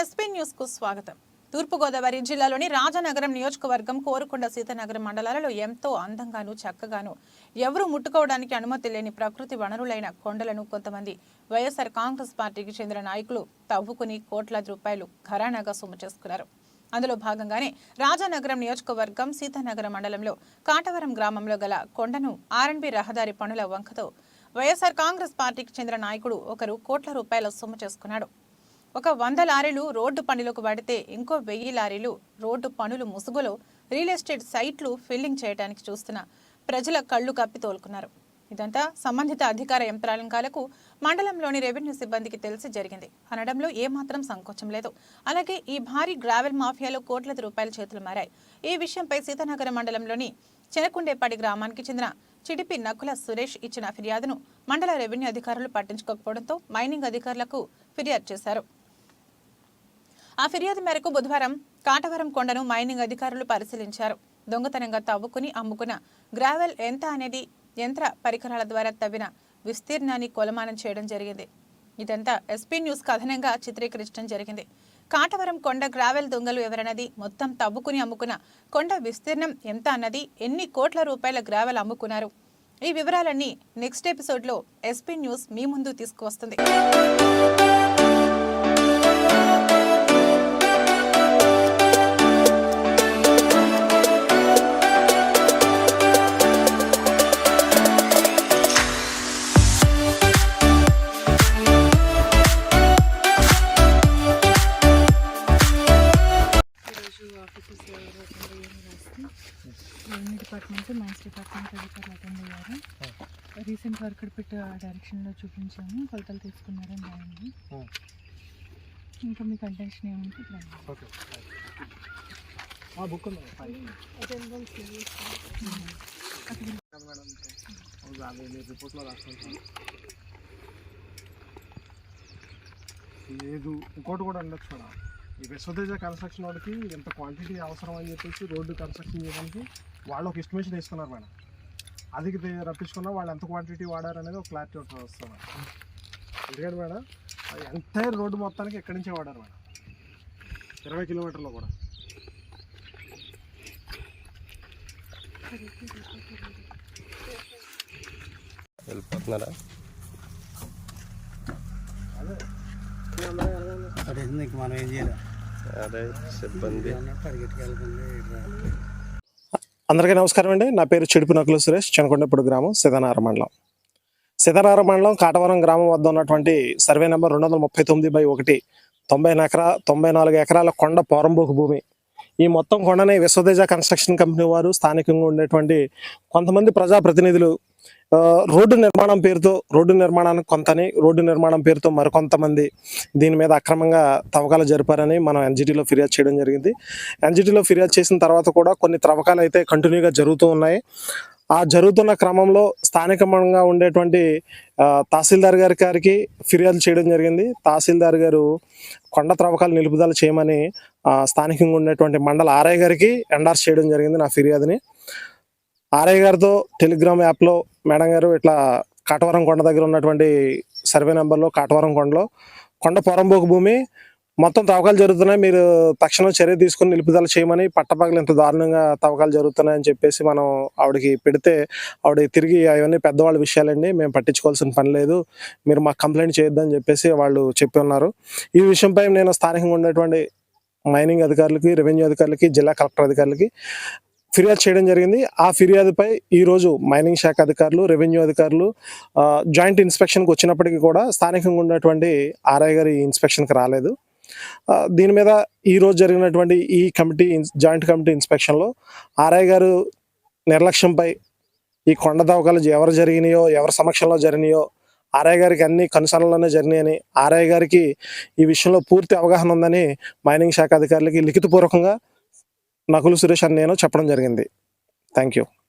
కు స్వాగతం. తూర్పుగోదావరి జిల్లాలోని రాజనగరం నియోజకవర్గం కోరుకొండ సీతనగరం మండలాలలో ఎంతో అందంగాను చక్కగాను ఎవరు ముట్టుకోవడానికి అనుమతి లేని ప్రకృతి వనరులైన కొండలను కొంతమంది వైఎస్ఆర్ కాంగ్రెస్ పార్టీకి చెందిన నాయకులు తవ్వుకుని కోట్లాది రూపాయలు ఘరానాగా సొమ్ము చేసుకున్నారు. అందులో భాగంగానే రాజానగరం నియోజకవర్గం సీతానగరం మండలంలో కాటవరం గ్రామంలో గల కొండను ఆర్ఎన్బి రహదారి పనుల వంకతో వైఎస్ఆర్ కాంగ్రెస్ పార్టీకి చెందిన నాయకుడు ఒకరు కోట్ల రూపాయల సొమ్ము చేసుకున్నాడు. ఒక వంద లారీలు రోడ్డు పనులకు పడితే ఇంకో వెయ్యి లారీలు రోడ్డు పనులు ముసుగులో రియల్ ఎస్టేట్ సైట్లు ఫిల్లింగ్ చేయడానికి చూస్తున్న ప్రజల కళ్ళు కప్పి తోలుకున్నారు. ఇదంతా సంబంధిత అధికార యంత్రాలంకాలకు మండలంలోని రెవెన్యూ సిబ్బందికి తెలిసి జరిగింది. అనడంలో ఏమాత్రం సంకోచం లేదు. అలాగే ఈ భారీ గ్రావెల్ మాఫియాలో కోట్లాది రూపాయల చేతులు మారాయి. ఈ విషయంపై సీతానగర మండలంలోని చెనకుండేపాడి గ్రామానికి చెందిన చిడిపి నకుల సురేష్ ఇచ్చిన ఫిర్యాదును మండల రెవెన్యూ అధికారులు పట్టించుకోకపోవడంతో మైనింగ్ అధికారులకు ఫిర్యాదు చేశారు. ఆ ఫిర్యాదు మేరకు బుధవారం కాటవరం కొండను మైనింగ్ అధికారులు పరిశీలించారు. దొంగతనంగా తవ్వుకుని అమ్ముకున్న గ్రావెల్ ఎంత అనేది యంత్ర పరికరాల ద్వారా తవ్విన విస్తీర్ణాన్ని కొలమానం చేయడం జరిగింది. ఇదంతా ఎస్పీ న్యూస్ కథనంగా చిత్రీకరించడం జరిగింది. కాటవరం కొండ గ్రావెల్ దొంగలు ఎవరన్నది మొత్తం తవ్వుకుని అమ్ముకున్న కొండ విస్తీర్ణం ఎంత అన్నది ఎన్ని కోట్ల రూపాయల గ్రావెల్ అమ్ముకున్నారు? ఈ వివరాలన్నీ నెక్స్ట్ ఎపిసోడ్లో ఎస్పీ న్యూస్ మీ ముందు తీసుకువస్తుంది. డిపార్ట్మెంట్ మైన్స్ డిపార్ట్మెంట్ అధికారులు అటెండ్ అయ్యారు. రీసెంట్ వర్క్ పెట్టే డైరెక్షన్లో చూపించాము. కొలతలు తీసుకున్నారని రాయండి. ఇంకా మీ కంటెన్షన్ ఏముంటే లేదు ఇంకోటి కూడా ఉండొచ్చు మేడం ఈ విశ్వతేజ కన్స్ట్రక్షన్ వాడికి ఎంత క్వాంటిటీ అవసరం అని చెప్పేసి రోడ్డు కన్స్ట్రక్షన్ చేయడానికి వాళ్ళు ఒక ఎస్టిమేషన్ వేసుకున్నారు మేడం. అది రప్పించుకున్నా వాళ్ళు ఎంత క్వాంటిటీ వాడారు అనేది ఒక క్లారిటీ ఒకటి వస్తుంది మేడం. ఎందుకంటే మేడం ఎంటైర్ రోడ్డు మొత్తానికి ఎక్కడి నుంచే వాడారు మేడం? ఇరవై కిలోమీటర్లో కూడా. వెళ్ళిపోతున్నారా? అదే. మనం ఏం చేయాలి అదే సిబ్బంది. పరిగెట్టుకు వెళ్తుంది అందరికీ నమస్కారం అండి. నా పేరు చెడుపు నకులు సురేష్ చెనకొండపూడి గ్రామం సిద్ధనార మండలం. సిద్ధనార మండలం కాటవరం గ్రామం వద్ద ఉన్నటువంటి సర్వే నెంబర్ రెండు వందల ముప్పై తొమ్మిది బై ఒకటి. తొంభై ఎకరా తొంభై నాలుగు ఎకరాల కొండ పోరంబోకు భూమి. ఈ మొత్తం కొండని విశ్వతేజ కన్స్ట్రక్షన్ కంపెనీ వారు స్థానికంగా ఉండేటువంటి కొంతమంది ప్రజాప్రతినిధులు రోడ్డు నిర్మాణం పేరుతో రోడ్డు నిర్మాణానికి కొంతని రోడ్డు నిర్మాణం పేరుతో మరికొంతమంది దీని మీద అక్రమంగా తవ్వకాలు జరిపారని మనం ఎన్జిటీలో ఫిర్యాదు చేయడం జరిగింది. ఎన్జిటీలో ఫిర్యాదు చేసిన తర్వాత కూడా కొన్ని త్రవ్వకాలు అయితే కంటిన్యూగా జరుగుతూ ఉన్నాయి. ఆ జరుగుతున్న క్రమంలో స్థానికంగా ఉండేటువంటి తహసీల్దార్ గారి గారికి ఫిర్యాదు చేయడం జరిగింది. తహసీల్దార్ గారు కొండ త్రవ్వకాలు నిలుపుదల చేయమని స్థానికంగా ఉండేటువంటి మండల ఆర్ఐ గారికి ఎండార్స్ చేయడం జరిగింది నా ఫిర్యాదుని. ఆర్ఐ గారితో టెలిగ్రామ్ యాప్లో మేడం గారు ఇట్లా కాటవరం కొండ దగ్గర ఉన్నటువంటి సర్వే నెంబర్లో కాటవరం కొండలో కొండ పొరంబోకు భూమి మొత్తం తవ్వకాలు జరుగుతున్నాయి. మీరు తక్షణం చర్య తీసుకుని నిలుపుదల చేయమని పట్టపగలు ఇంత దారుణంగా తవ్వకాలు జరుగుతున్నాయని చెప్పేసి మనం ఆవిడకి పెడితే ఆవిడ తిరిగి అవన్నీ పెద్దవాళ్ళ విషయాలండి. మేము పట్టించుకోవాల్సిన పని లేదు. మీరు మాకు కంప్లైంట్ చేయొద్దని చెప్పేసి వాళ్ళు చెప్పి ఉన్నారు. ఈ విషయంపై నేను స్థానికంగా ఉన్నటువంటి మైనింగ్ అధికారులకి రెవెన్యూ అధికారులకి జిల్లా కలెక్టర్ అధికారులకి ఫిర్యాదు చేయడం జరిగింది. ఆ ఫిర్యాదుపై ఈరోజు మైనింగ్ శాఖ అధికారులు రెవెన్యూ అధికారులు జాయింట్ ఇన్స్పెక్షన్కి వచ్చినప్పటికీ కూడా స్థానికంగా ఉన్నటువంటి ఆర్ఐ గారి ఇన్స్పెక్షన్కి రాలేదు. దీని మీద ఈ రోజు జరిగినటువంటి ఈ కమిటీ జాయింట్ కమిటీ ఇన్స్పెక్షన్లో ఆర్ఐ గారు నిర్లక్ష్యంపై ఈ కొండ తవ్వకాలు ఎవరు జరిగినాయో ఎవరి సమక్షంలో జరిగినాయో ఆర్ఐ గారికి అన్ని కనుసనలోనే జరిగినాయని ఆర్ఐ గారికి ఈ విషయంలో పూర్తి అవగాహన ఉందని మైనింగ్ శాఖ అధికారులకి లిఖితపూర్వకంగా నకులు సురేష్ అని నేను చెప్పడం జరిగింది. Thank you